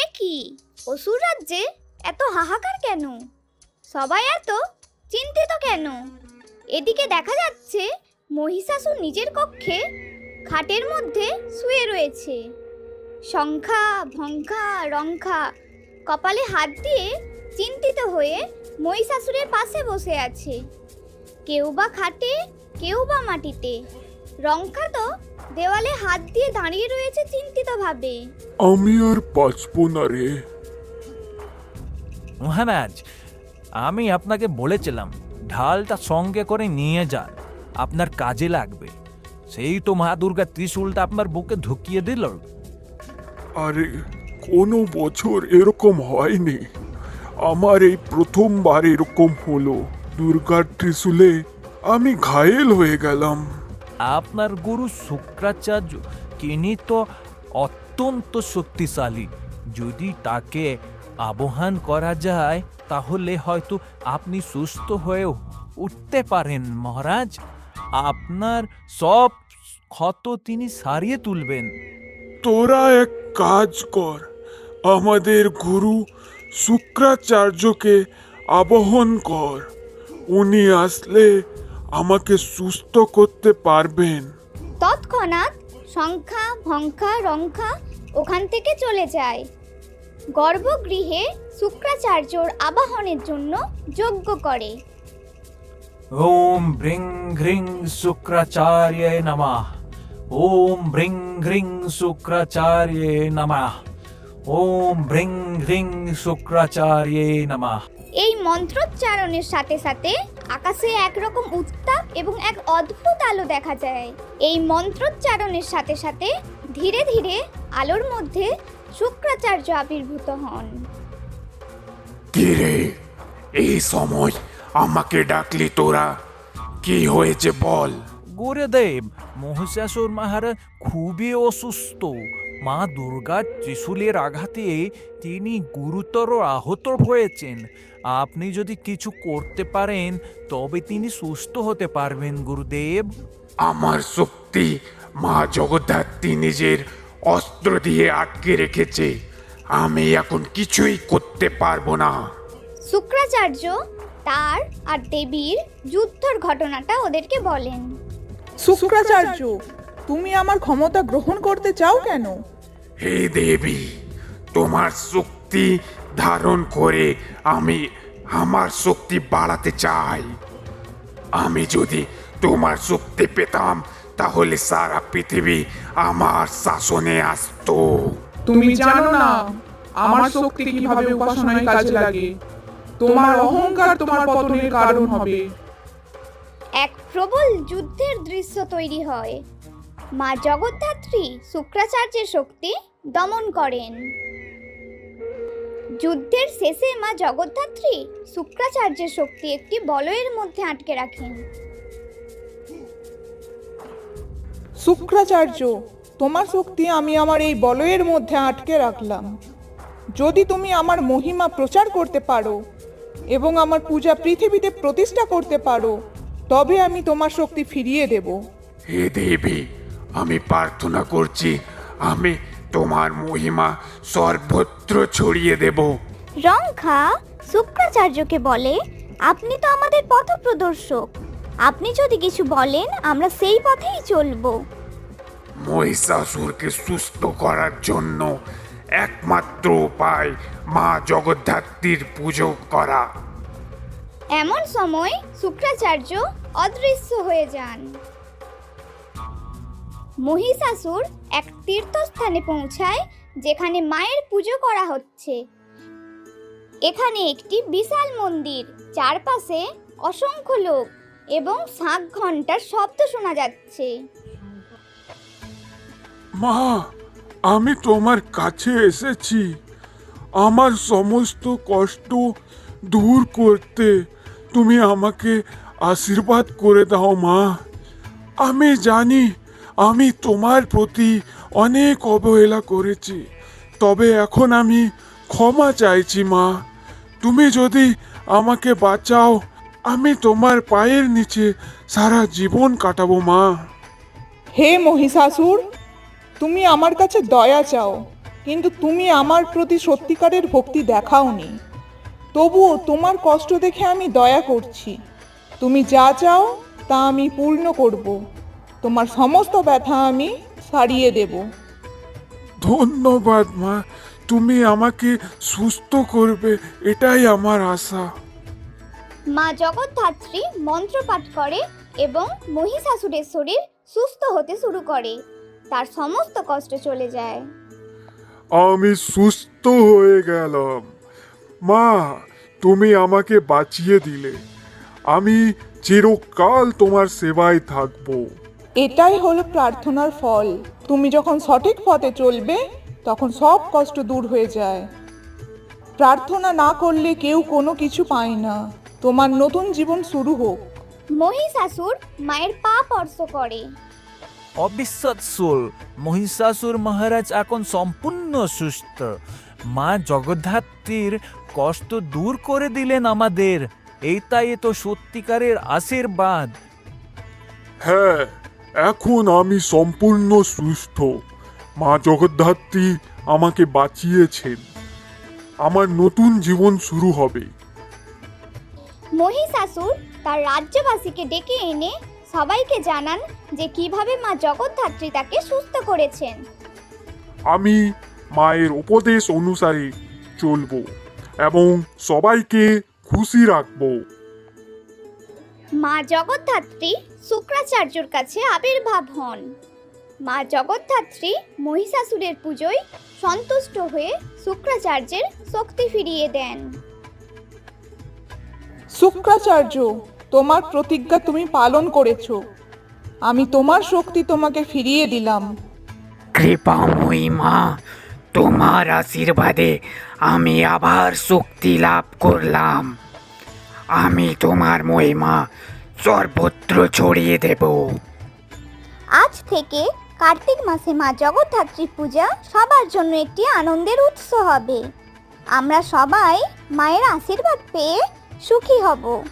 এ কি? অসুর রাজ্যে এত হাহাকার কেন? সবাই এত চিন্তিত কেন? এদিকে দেখা যাচ্ছে মহিষাসুর নিজের কক্ষে খাটের মধ্যে শুয়ে রয়েছে। শঙ্খা, ভঙ্খা, রঙ্খা কপালে হাত দিয়ে চিন্তিত হয়ে মহিষাসুরের পাশে বসে আছে। কেউ বা খাটে, কেউ বা মাটিতে। রঙ্কা তো দেওয়ালে হাত দিয়ে দাঁড়িয়ে রয়েছে চিন্তিতভাবে। আমি আর বাঁচব না রে। মহারাজ আমি আপনাকে বলেছিলাম ঢালটা সঙ্গে করে নিয়ে যান আপনার কাজে লাগবে। সেই তো মা দুর্গা ত্রিশূলটা আপনার বুকে ঢুকিয়ে দিল। আরে কোনো বছর এরকম হয়নি। আমার এই প্রথমবার এরকম হলো। দুর্গার ত্রিশূলে আমি ঘায়েল হয়ে গেলাম। আপনার গুরু শুক্রাচার্য তিনি তো অত্যন্ত শক্তিশালী। যদি তাকে আবহান করা যায়, তাহলে হয়তো আপনি সুস্থ হয়ে উঠতে পারেন মহারাজ। আপনার সব ক্ষত তিনি সারিয়ে তুলবেন। তোরা এক কাজ কর, আমাদের গুরু শুক্রাচার্যকে আবহন কর। উনি আসলে আমাকে সুস্থ করতে পারবেন। তৎক্ষণাৎ সংখ্যা ভঙ্খা রঙ্খা ওখান থেকে চলে যায়। গর্ভগৃহে শুক্রাচার্যর আবাহনের জন্য যজ্ঞ করে। ওম ব্রিং ঘ্রিং শুক্রাচার্য নমঃ। ওম ব্রিং ঘ্রিং শুক্রাচার্য নমঃ। ওম ব্রিং ঘ্রিং শুক্রাচার্য নমঃ। এই মন্ত্রোচ্চারণের সাথে সাথে আকাশে একরকম উত্তাপ এবং এক অদ্ভুত আলো দেখা যায়। এই মন্ত্রোচ্চারণের সাথে সাথে ধীরে ধীরে আলোর মধ্যে শুক্রাচার্য আবির্ভূত হন। কি রে? এই সময় আমাকে ডাকলি তোরা। কি হয়েছে বল? গুরুদেব মহিষাসুর মহারাজ খুবই অসুস্থ। মা দুর্গার ত্রিশূলের আঘাতে তিনি গুরুতর আহত হয়েছেন। আপনি যদি কিছু করতে পারেন তবে তিনি সুস্থ হতে পারবেন গুরুদেব। আমার শক্তি মা জগদ্ধাত্রী নিজের অস্ত্র দিয়ে আটকে রেখেছে। আমি এখন কিছুই করতে পারব না। শুক্রাচার্য তার আর দেবীর যুদ্ধর ঘটনাটা ওদেরকে বলেন। শুক্রাচার্য তুমি আমার ক্ষমতা গ্রহণ করতে চাও কেন? হে দেবী তোমার শক্তি ধারণ করে আমি আমার শক্তি বাড়াতে চাই। আমি যদি তোমার শক্তি পেতাম তাহলে সারা পৃথিবী আমার শাসনে আসতো। তুমি জানো না আমার শক্তি কীভাবে উপাসনায় কাজে লাগে। তোমার অহংকার তোমার পতনের কারণ হবে। এক প্রবল যুদ্ধের দৃশ্য তৈরি হয়। মা জগদ্ধাত্রী শুক্রাচার্যের শক্তি দমন করেন। যুদ্ধের শেষে মা জগদ্ধাত্রী শুক্রাচার্যের শক্তি একটি বলয়ের মধ্যে আটকে রাখেন। শুক্রাচার্য তোমার শক্তি আমি আমার এই বলয়ের মধ্যে আটকে রাখলাম। যদি তুমি আমার মহিমা প্রচার করতে পারো এবং আমার পূজা পৃথিবীতে প্রতিষ্ঠা করতে পারো তবে আমি তোমার শক্তি ফিরিয়ে দেব। হে দেবী আমি প্রার্থনা করছি আমি তোমার মহিমা সর্বত্র ছড়িয়ে দেব। রংখা শুক্রাচার্যকে বলে আপনি তো আমাদের পথপ্রদর্শক। আপনি যদি কিছু বলেন আমরা সেই পথেই চলবো। মহিষাসুরকে সুস্থ করার জন্য একমাত্র উপায় মা জগদ্ধাত্রীর পুজো করা। এমন সময় শুক্রাচার্য অদৃশ্য হয়ে যান। মহিষাসুর এক তীর্থস্থানে পৌঁছায়, যেখানে মায়ের পুজো করা হচ্ছে। এখানে একটি বিশাল মন্দির, চারপাশে অসংখ্য লোক এবং শাঁখ ঘণ্টার শব্দ শোনা যাচ্ছে। মা, আমি তোমার কাছে এসেছি। আমার সমস্ত কষ্ট দূর করতে তুমি আমাকে আশীর্বাদ করে দাও মা। আমি জানি আমি তোমার প্রতি অনেক অবহেলা করেছি। তবে এখন আমি ক্ষমা চাইছি, মা। তুমি যদি আমাকে বাঁচাও, আমি তোমার পায়ের নিচে সারা জীবন কাটাবো, মা। হে মহিষাসুর, তুমি আমার কাছে দয়া চাও, কিন্তু তুমি আমার প্রতি সত্যিকারের ভক্তি দেখাওনি। তবুও তোমার কষ্ট দেখে আমি দয়া করছি। তুমি যা চাও, তা আমি পূর্ণ করব। তোমার সমস্ত ব্যথা আমি সারিয়ে দেব। ধন্যবাদ মা। তুমি আমাকে সুস্থ করবে এটাই আমার আশা। মা জগদ্ধাত্রী মন্ত্র পাঠ করে এবং মহিষাসুরের শরীর সুস্থ হতে শুরু করে। তার সমস্ত কষ্ট চলে যায়। আমি সুস্থ হয়ে গেলাম। মা তুমি আমাকে বাঁচিয়ে দিলে। আমি চিরকাল তোমার সেবায় থাকব। এটাই হলো প্রার্থনার ফল। তুমি যখন সঠিক পথে চলবে তখন সব কষ্ট দূর হয়ে যায়। প্রার্থনা না করলে কেউ কোনো কিছু পায় না। তোমার নতুন জীবন শুরু হোক। মহিষাসুর মায়ের পা স্পর্শ করে। অবিশ্বাসুর মহিষাসুর মহারাজ এখন সম্পূর্ণ সুস্থ। মা জগদ্ধাত্রীর কষ্ট দূর করে দিলেন আমাদের। এইটাই তো সত্যিকারের আশীর্বাদ। হ্যাঁ এখন আমি সম্পূর্ণ সুস্থ। মা জগদ্ধাত্রী আমাকে বাঁচিয়েছেন। আমার নতুন জীবন শুরু হবে। মহিষাসুর তার রাজ্যবাসীকে ডেকে এনে সবাইকে জানান যে কীভাবে মা জগদ্ধাত্রী তাকে সুস্থ করেছেন। আমি মায়ের উপদেশ অনুসারে চলবো এবং সবাইকে খুশি রাখব। মা জগদ্ধাত্রী শুক্রাচার্যর কাছে আবির্ভাব হন। মা জগদ্ধাত্রী মহিষাসুরের পুজোয় সন্তুষ্ট হয়ে শুক্রাচার্যের শক্তি ফিরিয়ে দেন। শুক্রাচার্য তোমার প্রতিজ্ঞা তুমি পালন করেছ। আমি তোমার শক্তি তোমাকে ফিরিয়ে দিলাম। কৃপাময়ী মা তোমার আশীর্বাদে আমি আবার শক্তি লাভ করলাম। আমি তোমার মহিমা সর্বত্র ছড়িয়ে দেব। আজ থেকে কার্তিক মাসে মা জগদ্ধাত্রী পূজা সবার জন্য একটি আনন্দের উৎস হবে। আমরা সবাই মায়ের আশীর্বাদ পেয়ে সুখী হব।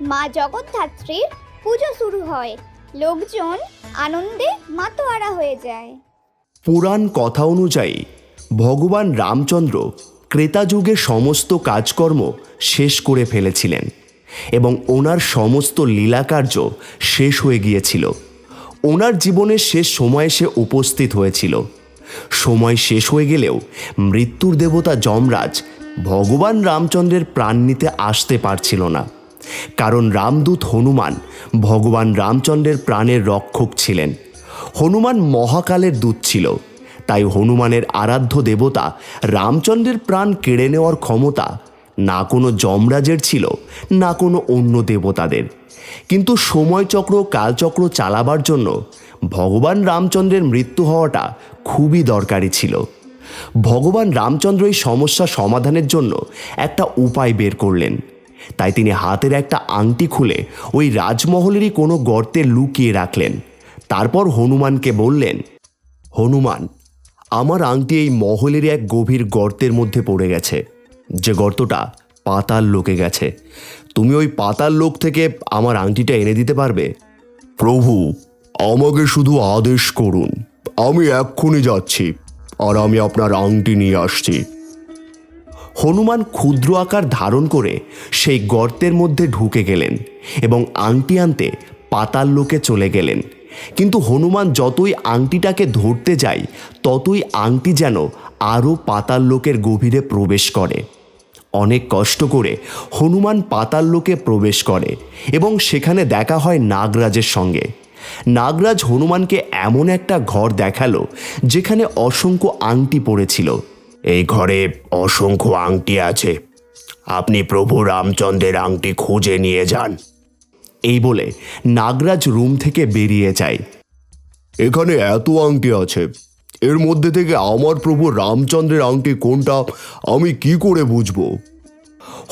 মা জগদ্ধাত্রীর পুজো শুরু হয়। লোকজন আনন্দে মাতোয়ারা হয়ে যায়। পুরাণ কথা অনুযায়ী ভগবান রামচন্দ্র ক্রেতা যুগে সমস্ত কাজকর্ম শেষ করে ফেলেছিলেন। এবং ওনার সমস্ত লীলাকার্য শেষ হয়ে গিয়েছিল। ওনার জীবনের শেষ সময়ে সে উপস্থিত হয়েছিল। সময় শেষ হয়ে গেলেও মৃত্যুর দেবতা যমরাজ ভগবান রামচন্দ্রের প্রাণ নিতে আসতে পারছিল না। কারণ রামদূত হনুমান ভগবান রামচন্দ্রের প্রাণের রক্ষক ছিলেন। হনুমান মহাকালের দূত ছিল। তাই হনুমানের আরাধ্য দেবতা রামচন্দ্রের প্রাণ কেড়ে নেওয়ার ক্ষমতা না কোনো যমরাজের ছিল, না কোনো অন্য দেবতাদের। কিন্তু সময়চক্র, কালচক্র চালাবার জন্য ভগবান রামচন্দ্রের মৃত্যু হওয়াটা খুবই দরকারি ছিল। ভগবান রামচন্দ্র এই সমস্যা সমাধানের জন্য একটা উপায় বের করলেন। তাই তিনি হাতের একটা আংটি খুলে ওই রাজমহলেরই কোনো গর্তে লুকিয়ে রাখলেন। তারপর হনুমানকে বললেন, হনুমান, আমার আংটি এই মহলেরই এক গভীর গর্তের মধ্যে পড়ে গেছে। যে গর্তটা পাতাল লোকে গেছে। তুমি ওই পাতাল লোক থেকে আমার আংটিটা এনে দিতে পারবে? প্রভু, আমাকে শুধু আদেশ করুন। আমি এক্ষুনি যাচ্ছি আর আমি আপনার আংটি নিয়ে আসছি। হনুমান ক্ষুদ্র আকার ধারণ করে সেই গর্তের মধ্যে ঢুকে গেলেন এবং আংটি আনতে পাতাল লোকে চলে গেলেন। কিন্তু হনুমান যতই আংটিটাকে ধরতে যায়, ততই আংটি যেন আরও পাতাল লোকের গভীরে প্রবেশ করে। অনেক কষ্ট করে হনুমান পাতাল লোকে প্রবেশ করে এবং সেখানে দেখা হয় নাগরাজের সঙ্গে। নাগরাজ হনুমানকে এমন একটা ঘর দেখাল যেখানে অসংখ্য আংটি পড়েছিল। এই ঘরে অসংখ্য আংটি আছে। আপনি প্রভু রামচন্দ্রের আংটি খুঁজে নিয়ে যান। এই বলে নাগরাজ রুম থেকে বেরিয়ে যায়। এখানে এত আংটি আছে। এর মধ্যে থেকে আমার প্রভু রামচন্দ্রের আংটি কোনটা, আমি কি করে বুঝব?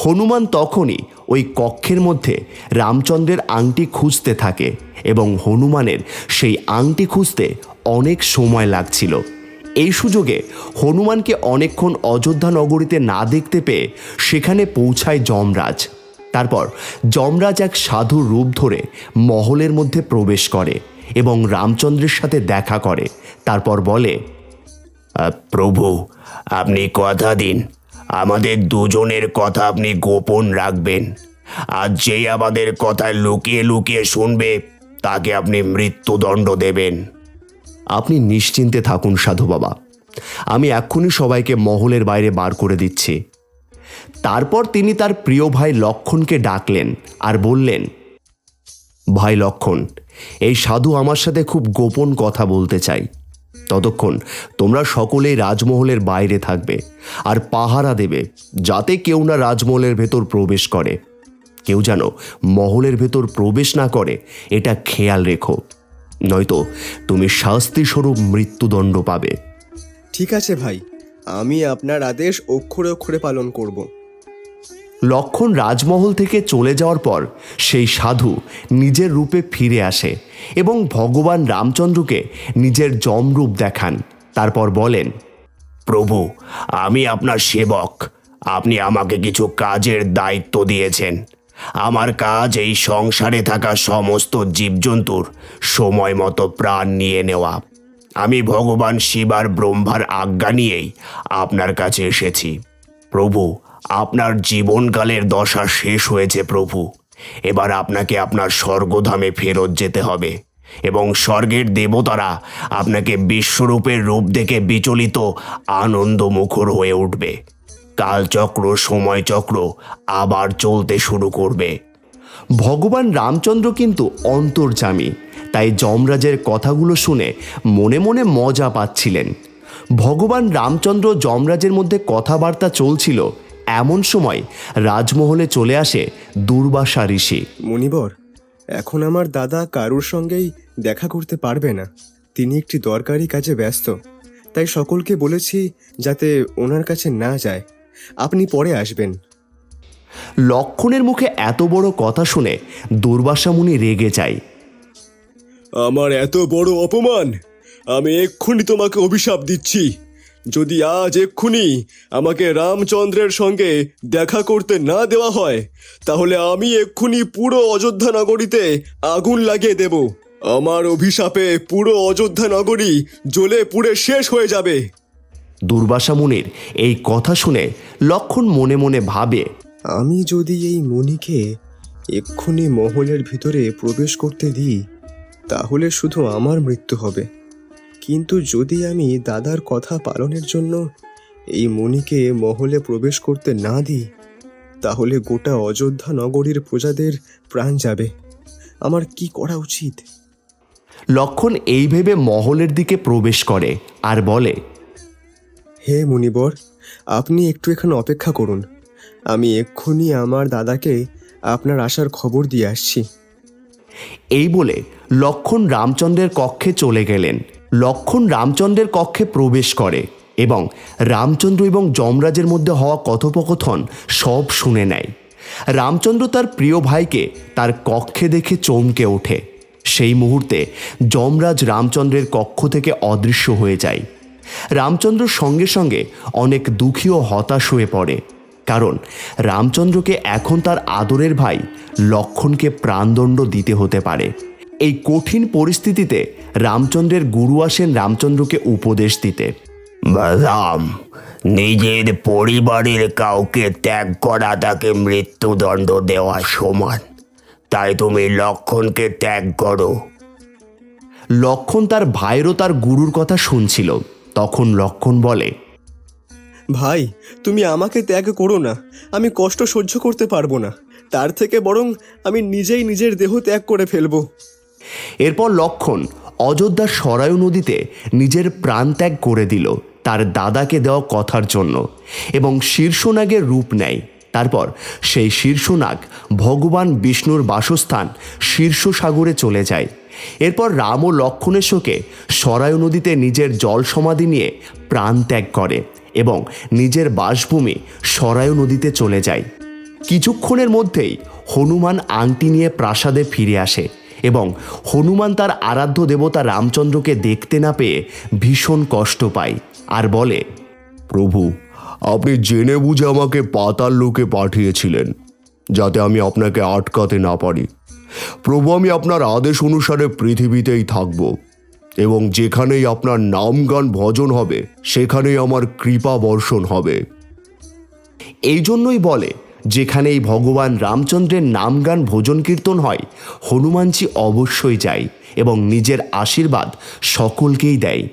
হনুমান তখনই ওই কক্ষের মধ্যে রামচন্দ্রের আংটি খুঁজতে থাকে এবং হনুমানের সেই আংটি খুঁজতে অনেক সময় লাগছিল। এই সুযোগে হনুমানকে অনেকক্ষণ অযোধ্যা নগরীতে না দেখতে পেয়ে সেখানে পৌঁছায় যমরাজ। তারপর যমরাজ এক সাধুর রূপ ধরে মহলের মধ্যে প্রবেশ করে এবং রামচন্দ্রের সাথে দেখা করে। তারপর বলে প্রভু, আপনি কথা দিন। আমাদের দুজনের কথা আপনি গোপন রাখবেন। আর যেই আমাদের কথা লুকিয়ে লুকিয়ে শুনবে, তাকে আপনি মৃত্যুদণ্ড দেবেন। আপনি নিশ্চিন্তে থাকুন, সাধু বাবা। আমি এক্ষুনি সবাইকে মহলের বাইরে বার করে দিচ্ছি। তারপর তিনি তার প্রিয় ভাই লক্ষণকে ডাকলেন আর বললেন, ভাই লক্ষণ, এই সাধু আমার সাথে খুব গোপন কথা বলতে চাই। ততক্ষণ তোমরা সকলেই রাজমহলের বাইরে থাকবে আর পাহারা দেবে যাতে কেউ না রাজমহলের ভেতর প্রবেশ করে। কেউ যেন মহলের ভেতর প্রবেশ না করে, এটা খেয়াল রেখো। নয়তো তুমি শাস্তিস্বরূপ মৃত্যুদণ্ড পাবে। ঠিক আছে ভাই, আমি আপনার আদেশ অক্ষরে অক্ষরে পালন করব। লক্ষণ রাজমহল থেকে চলে যাওয়ার পর সেই সাধু নিজের রূপে ফিরে আসে এবং ভগবান রামচন্দ্রকে নিজের জমরূপ দেখান। তারপর বলেন, প্রভু, আমি আপনার সেবক। আপনি আমাকে কিছু কাজের দায়িত্ব দিয়েছেন। আমার কাজ এই সংসারে থাকা সমস্ত জীবজন্তুর সময় মতো প্রাণ নিয়ে নেওয়া। আমি ভগবান শিবার ব্রহ্মার আজ্ঞা নিয়েই আপনার কাছে এসেছি। প্রভু আপনার জীবনকালের দশা শেষ হয়েছে, প্রভু। এবার আপনাকে আপনার স্বর্গধামে ফেরত যেতে হবে এবং স্বর্গের দেবতারা আপনাকে বিশ্বরূপের রূপ দেখে বিচলিত আনন্দ মুখর হয়ে উঠবে। কালচক্র, সময়চক্র আবার চলতে শুরু করবে। ভগবান রামচন্দ্র কিন্তু অন্তর্জামী তাই যমরাজের কথাগুলো শুনে মনে মনে মজা পাচ্ছিলেন। ভগবান রামচন্দ্র যমরাজের মধ্যে কথাবার্তা চলছিল এমন সময় রাজমহলে চলে আসে দুর্বাসা ঋষি। মণিবর এখন আমার দাদা কারুর সঙ্গেই দেখা করতে পারবে না। তিনি একটি দরকারি কাজে ব্যস্ত। তাই সকলকে বলেছি যাতে ওনার কাছে না যায়। আপনি পরে আসবেন। লক্ষণের মুখে এত বড় কথা শুনে দুর্বাসা মুনি রেগে যায়। আমার এত বড় অপমান! আমি এক্ষুনি তোমাকে অভিশাপ দিচ্ছি। যদি আজ এক্ষুনি আমাকে রামচন্দ্রের সঙ্গে দেখা করতে না দেওয়া হয় তাহলে আমি এক্ষুনি পুরো অযোধ্যা নগরীতে আগুন লাগিয়ে দেব। আমার অভিশাপে পুরো অযোধ্যা নগরী জ্বলে পুড়ে শেষ হয়ে যাবে। দুর্বাসা মুনির এই কথা শুনে লক্ষণ মনে মনে ভাবে আমি যদি এই মণিকে এক্ষুনি মহলের ভিতরে প্রবেশ করতে দিই তাহলে শুধু আমার মৃত্যু হবে। কিন্তু যদি আমি দাদার কথা পালনের জন্য এই মণিকে মহলে প্রবেশ করতে না দিই তাহলে গোটা অযোধ্যা নগরীর প্রজাদের প্রাণ যাবে। আমার কি করা উচিত? লক্ষণ এই ভেবে মহলের দিকে প্রবেশ করে আর বলে হে মুনিবর আপনি একটু এখানে অপেক্ষা করুন। আমি এক্ষুনি আমার দাদাকে আপনার আসার খবর দিয়ে আসছি। এই বলে লক্ষণ রামচন্দ্রের কক্ষে চলে গেলেন। লক্ষণ রামচন্দ্রের কক্ষে প্রবেশ করে এবং রামচন্দ্র এবং যমরাজের মধ্যে হওয়া কথোপকথন সব শুনে নেয়। রামচন্দ্র তার প্রিয় ভাইকে তার কক্ষে দেখে চমকে ওঠে। সেই মুহূর্তে যমরাজ রামচন্দ্রের কক্ষ থেকে অদৃশ্য হয়ে যায়। রামচন্দ্র সঙ্গে সঙ্গে অনেক দুঃখী ও হতাশ হয়ে পড়ে, কারণ রামচন্দ্রকে এখন তার আদরের ভাই লক্ষণকে প্রাণদণ্ড দিতে হতে পারে। এই কঠিন পরিস্থিতিতে রামচন্দ্রের গুরু আসেন রামচন্দ্রকে উপদেশ দিতে। রাম নিজের পরিবারের কাউকে ত্যাগ করা তাকে মৃত্যুদণ্ড দেওয়া সমান। তাই তুমি লক্ষণকে ত্যাগ করো। লক্ষণ তার ভাইয়েরও তার গুরুর কথা শুনছিল। তখন লক্ষণ বলে ভাই তুমি আমাকে ত্যাগ করো না। আমি কষ্ট সহ্য করতে পারব না। তার থেকে বরং আমি নিজেই নিজের দেহ ত্যাগ করে ফেলব। এরপর লক্ষণ অযোধ্যার সরায়ু নদীতে নিজের প্রাণত্যাগ করে দিল তার দাদাকে দেওয়া কথার জন্য এবং শীর্ষনাগের রূপ নেয়। তারপর সেই শীর্ষনাগ ভগবান বিষ্ণুর বাসস্থান শীর্ষ সাগরে চলে যায়। এরপর রাম ও লক্ষণের শোকে সরায়ু নদীতে নিজের জল সমাধি নিয়ে প্রাণ ত্যাগ করে এবং নিজের বাসভূমি সরায়ু নদীতে চলে যায়। কিছুক্ষণের মধ্যেই হনুমান আংটি নিয়ে প্রাসাদে ফিরে আসে। এবং হনুমান তার আরাধ্য দেবতা রামচন্দ্রকে দেখতে না পেয়ে ভীষণ কষ্ট পায় আর বলে প্রভু আপনি জেনে বুঝে আমাকে পাতাল লোকে পাঠিয়েছিলেন যাতে আমি আপনাকে আটকাতে না পারি। প্রভু আমি আপনার আদেশ অনুসারে পৃথিবীতেই থাকব এবং যেখানেই আপনার নাম গান ভজন হবে সেখানেই আমার কৃপা বর্ষণ হবে। এই জন্যই বলে যেখানেই ভগবান রামচন্দ্রের নামগান ভোজন কীর্তন হয়, হনুমানজি অবশ্যই যায় এবং নিজের আশীর্বাদ সকলকেই দেয়।